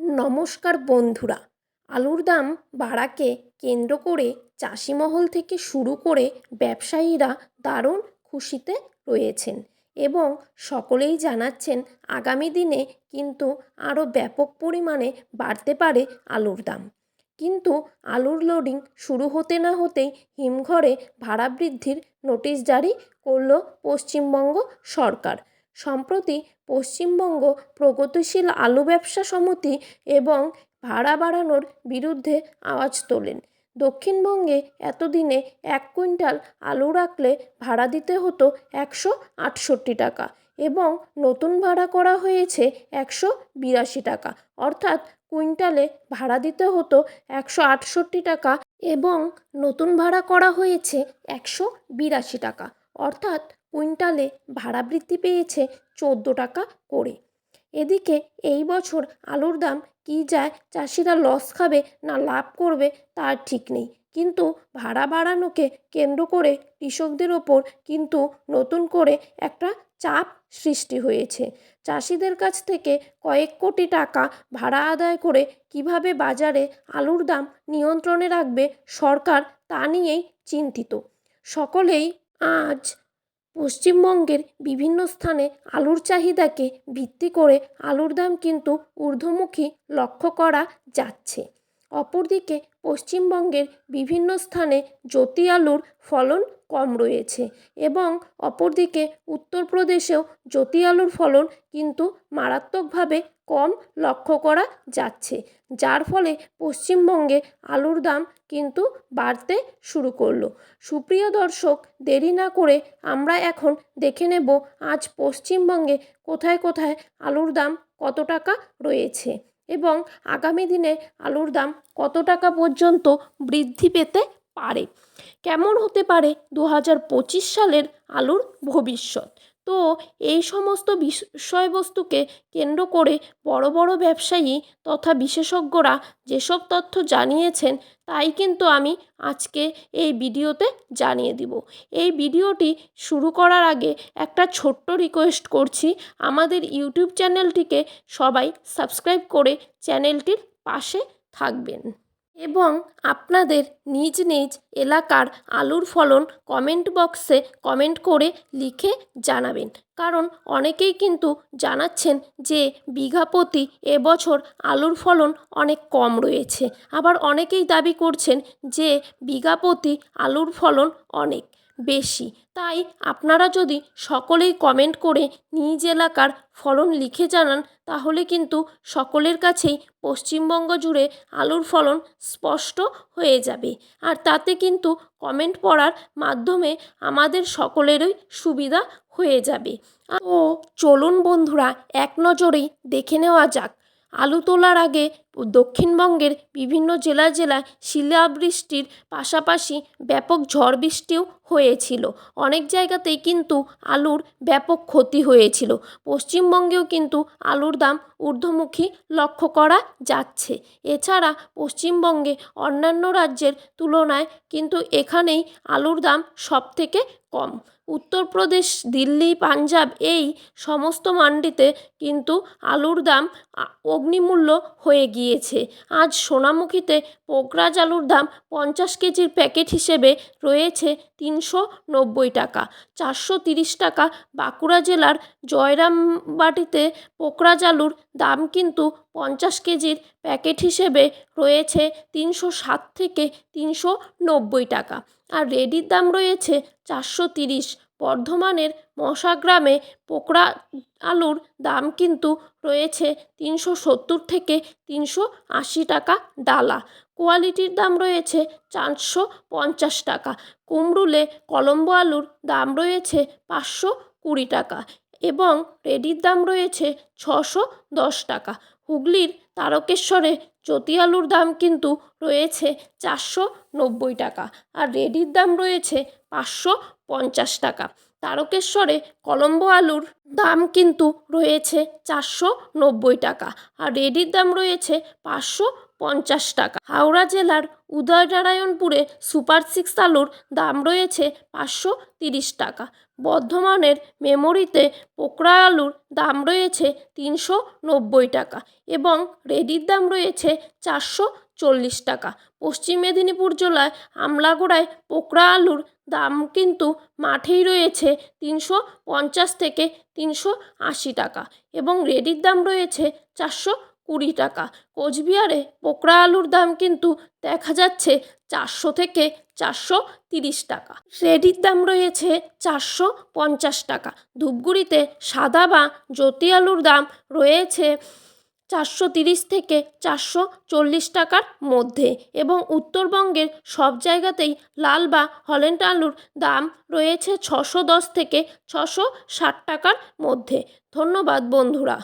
নমস্কার বন্ধুরা। আলুর দাম বাড়াকে কেন্দ্র করে চাষি মহল থেকে শুরু করে ব্যবসায়ীরা দারুণ খুশিতে রয়েছেন এবং সকলেই জানাচ্ছেন আগামী দিনে কিন্তু আরও ব্যাপক পরিমাণে বাড়তে পারে আলুর দাম। কিন্তু আলুর লোডিং শুরু হতে না হতেই হিমঘরে ভাড়া বৃদ্ধির নোটিশ জারি করল পশ্চিমবঙ্গ সরকার। সম্প্রতি পশ্চিমবঙ্গ প্রগতিশীল আলু ব্যবসা সমিতি এবং ভাড়া বাড়ানোর বিরুদ্ধে আওয়াজ তোলেন। দক্ষিণবঙ্গে এতদিনে এক কুইন্টাল আলু রাখলে ভাড়া দিতে হতো একশো আটষট্টি টাকা এবং নতুন ভাড়া করা হয়েছে একশো বিরাশি টাকা। অর্থাৎ কুইন্টালে ভাড়া দিতে হতো একশো আটষট্টি টাকা এবং নতুন ভাড়া করা হয়েছে একশো বিরাশি টাকা। অর্থাৎ কুইন্টালে ভাড়া বৃদ্ধি পেয়েছে চোদ্দ টাকা করে। এদিকে এই বছর আলুর দাম কী যায় চাষিরা লস খাবে না লাভ করবে তার ঠিক নেই। কিন্তু ভাড়া বাড়ানোকে কেন্দ্র করে কৃষকদের ওপর কিন্তু নতুন করে একটা চাপ সৃষ্টি হয়েছে। চাষিদের কাছ থেকে কয়েক কোটি টাকা ভাড়া আদায় করে কীভাবে বাজারে আলুর দাম নিয়ন্ত্রণে রাখবে সরকার তা নিয়েই চিন্তিত। সকলেই আজ পশ্চিমবঙ্গের বিভিন্ন স্থানে আলুর চাহিদাকে ভিত্তি করে আলুর দাম কিন্তু ঊর্ধ্বমুখী লক্ষ্য করা যাচ্ছে। অপরদিকে পশ্চিমবঙ্গের বিভিন্ন স্থানে জ্যোতি আলুর ফলন কম রয়েছে এবং অপরদিকে উত্তরপ্রদেশেও জ্যোতি আলুর ফলন কিন্তু মারাত্মকভাবে কম লক্ষ্য করা যাচ্ছে, যার ফলে পশ্চিমবঙ্গে আলুর দাম কিন্তু বাড়তে শুরু করল। সুপ্রিয় দর্শক, দেরি না করে আমরা এখন দেখে নেব আজ পশ্চিমবঙ্গে কোথায় কোথায় আলুর দাম কত টাকা রয়েছে এবং আগামী দিনে আলুর দাম কত টাকা পর্যন্ত বৃদ্ধি পেতে পারে। কেমন হতে পারে? দু হাজার পঁচিশ সালের আলুর ভবিষ্যৎ। তো এই সমস্ত বিষয়বস্তুকে কেন্দ্র করে বড় বড় ব্যবসায়ী তথা বিশেষজ্ঞরা যেসব তথ্য জানিয়েছেন, তাই কিন্তু আমি আজকে এই ভিডিওতে জানিয়ে দিব। এই ভিডিওটি শুরু করার আগে একটা ছোট্ট রিকোয়েস্ট করছি, আমাদের ইউটিউব চ্যানেলটিকে সবাই সাবস্ক্রাইব করে চ্যানেলটির পাশে থাকবেন। এবং আপনাদের নিজ নিজ এলাকার আলুর ফলন কমেন্ট বক্সে কমেন্ট করে লিখে জানাবেন। কারণ অনেকেই কিন্তু জানাচ্ছেন যে বিঘা প্রতি এবছর আলুর ফলন অনেক কম রয়েছে। আবার অনেকেই দাবি করছেন যে বিঘা প্রতি আলুর ফলন অনেক। বেশি। তাই আপনারা যদি সকলেই কমেন্ট করে নিজ এলাকার ফলন লিখে জানান, তাহলে কিন্তু সকলের কাছেই পশ্চিমবঙ্গ জুড়ে আলুর ফলন স্পষ্ট হয়ে যাবে। আর তাতে কিন্তু কমেন্ট পড়ার মাধ্যমে আমাদের সকলেরই সুবিধা হয়ে যাবে। ও চলুন বন্ধুরা, এক নজরেই দেখে নেওয়া যাক। আলু তোলার আগে দক্ষিণবঙ্গের বিভিন্ন জেলায় জেলায় শিলাবৃষ্টির পাশাপাশি ব্যাপক ঝড় বৃষ্টিও হয়েছিল। অনেক জায়গাতেই কিন্তু আলুর ব্যাপক ক্ষতি হয়েছিল। পশ্চিমবঙ্গেও কিন্তু আলুর দাম ঊর্ধ্বমুখী লক্ষ্য করা যাচ্ছে। এছাড়া পশ্চিমবঙ্গে অন্যান্য রাজ্যের তুলনায় কিন্তু এখানেই আলুর দাম সবথেকে কম। উত্তরপ্রদেশ, দিল্লি, পাঞ্জাব এই সমস্ত মান্ডিতে কিন্তু আলুর দাম অগ্নিমূল্য হয়ে গিয়েছে আজ সোনামুখীতে পোকরাজ আলুর দাম পঞ্চাশ কেজির প্যাকেট হিসেবে রয়েছে তিনশো নব্বই টাকা। চারশো তিরিশ টাকা বাঁকুড়া জেলার জয়রামবাটিতে পোকরাজ আলুর দাম কিন্তু পঞ্চাশ কেজির প্যাকেট হিসেবে রয়েছে তিনশো ষাট থেকে তিনশো নব্বই টাকা। আর রেডির দাম রয়েছে চারশো তিরিশ। বর্ধমানের মশাগ্রামে পোকরা আলুর দাম কিন্তু রয়েছে তিনশো সত্তর থেকে তিনশো আশি টাকা ডালা। কোয়ালিটির দাম রয়েছে চারশো পঞ্চাশ টাকা। কুমরুলে কলম্বো আলুর দাম রয়েছে পাঁচশো কুড়ি টাকা এবং রেডির দাম রয়েছে ছশো দশ টাকা। হুগলির তারকেশ্বরে জ্যোতি আলুর দাম কিন্তু রয়েছে চারশো নব্বই টাকা। আর রেডির দাম রয়েছে পাঁচশো পঞ্চাশ টাকা। তারকেশ্বরে কলম্বো আলুর দাম কিন্তু রয়েছে চারশো নব্বই টাকা আর রেডির দাম রয়েছে পাঁচশো পঞ্চাশ টাকা। হাওড়া জেলার উদয়নারায়ণপুরে সুপার সিক্স আলুর দাম রয়েছে পাঁচশো তিরিশ টাকা। বর্ধমানের মেমোরিতে পোকরা আলুর দাম রয়েছে তিনশো নব্বই টাকা এবং রেডির দাম রয়েছে চারশো চল্লিশ টাকা। পশ্চিম মেদিনীপুর জেলায় আমলাগোড়ায় পোকরা আলুর দাম কিন্তু মাঠেই রয়েছে তিনশো পঞ্চাশ থেকে তিনশো আশি টাকা এবং রেডির দাম রয়েছে চারশো কুড়ি টাকা। কোচবিহারে পোকরা আলুর দাম কিন্তু দেখা যাচ্ছে চারশো থেকে চারশো তিরিশ টাকা। রেডির দাম রয়েছে চারশো পঞ্চাশ টাকা। ধূপগুড়িতে সাদা বা জ্যোতি আলুর দাম রয়েছে চারশো তিরিশ থেকে চারশো চল্লিশ টাকার মধ্যে এবং উত্তরবঙ্গের সব জায়গাতেই লাল বা হল্যান্ড আলুর দাম রয়েছে ছশো দশ থেকে ছশো ষাট টাকার মধ্যে। ধন্যবাদ, বন্ধুরা।